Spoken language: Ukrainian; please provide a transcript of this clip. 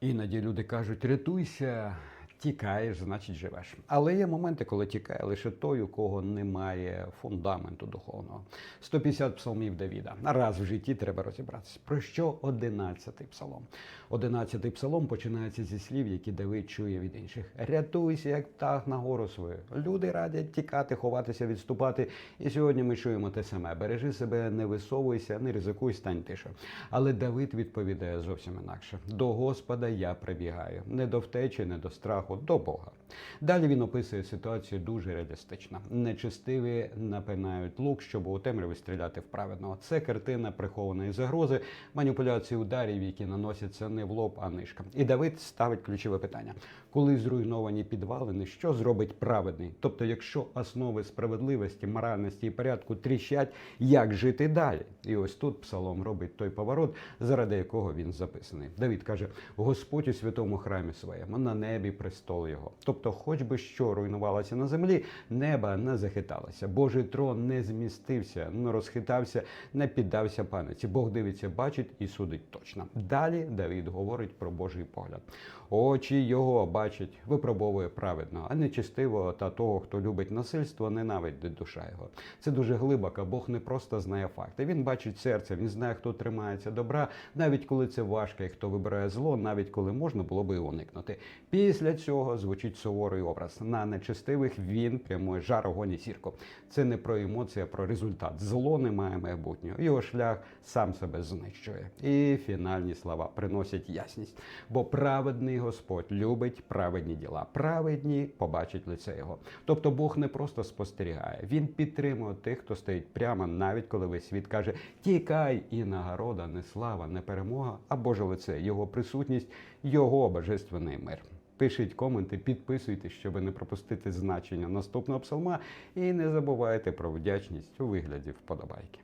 Іноді люди кажуть, рятуйся, тікаєш, значить живеш. Але є моменти, коли тікає лише той, у кого немає фундаменту духовного. 150 псалмів Давіда. Раз в житті треба розібратися. Про що 11-й псалом? 11-й псалом починається зі слів, які Давид чує від інших. Рятуйся, як птах на гору свою. Люди радять тікати, ховатися, відступати. І сьогодні ми чуємо те саме: бережи себе, не висовуйся, не ризикуй, стань тише. Але Давид відповідає зовсім інакше: до Господа я прибігаю, не до втечі, не до страху, до Бога. Далі він описує ситуацію дуже реалістично. Нечистиві напинають лук, щоб у темряві стріляти в праведного. Це картина прихованої загрози, маніпуляції ударів, які наносяться не в лоб, а нишком. І Давид ставить ключове питання: коли зруйновані підвалини, що зробить праведний? Тобто, якщо основи справедливості, моральності і порядку тріщать, як жити далі? І ось тут псалом робить той поворот, заради якого він записаний. Давид каже: Господь у святому храмі своєму, на небі престол його. Тобто, хоч би що руйнувалося на землі, неба не захиталося. Божий трон не змістився, не розхитався, не піддався паниці. Бог дивиться, бачить і судить точно. Далі Давид говорить про Божий погляд. Очі його бачать, випробовує праведно, а нечистивого та того, хто любить насильство, ненавидить душа його. Це дуже глибоко. Бог не просто знає факти. Він бачить серце, він знає, хто тримається добра, навіть коли це важко, і хто вибирає зло, навіть коли можна було би його уникнути. Після цього звучить суворий образ. На нечистивих він прямує жар, огонь і сірку. Це не про емоції, а про результат. Зло не має майбутнього. Його шлях сам себе знищує. І фінальні слова приносять ясність. Бо праведний Господь любить праведні діла. Праведні побачать лице його. Тобто Бог не просто спостерігає, він підтримує тих, хто стоїть прямо, навіть коли весь світ каже: Тікай, і нагорода, не слава, не перемога, а Боже лице, його присутність, його божественний мир. Пишіть коменти, підписуйтесь, щоб не пропустити значення наступного псалма, і не забувайте про вдячність у вигляді вподобайки.